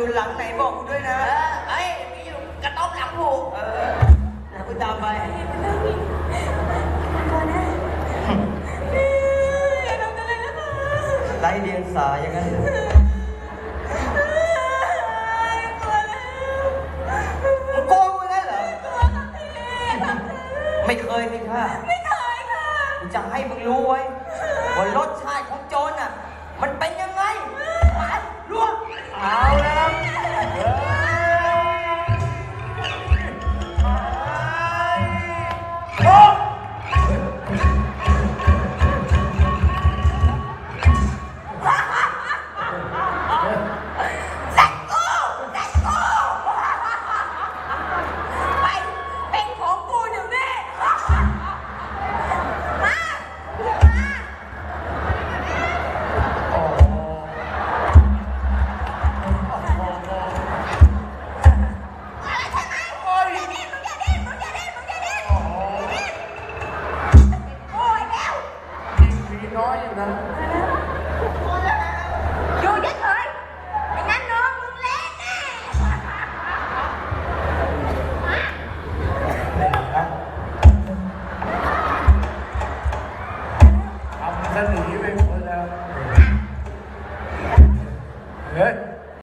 อยู่หลังไหนบอกกูด้วยนะไอ้มีอยู่กระต๊อบหลังผูกแล้วกูตามไปไล่เดียนสาอย่างนั้นมึงโกงกูไเหรอ ไม่เคยมีค่าไม่เคยค่ะ กูจะให้มึงรู้ไว้ว่ารสชาติของโจรน่ะ มันเป็นยังไงไปล่วเอาละ Oh! nói thôi rồi đó vô dứt thôi. Đừng ăn luôn lén Ông xin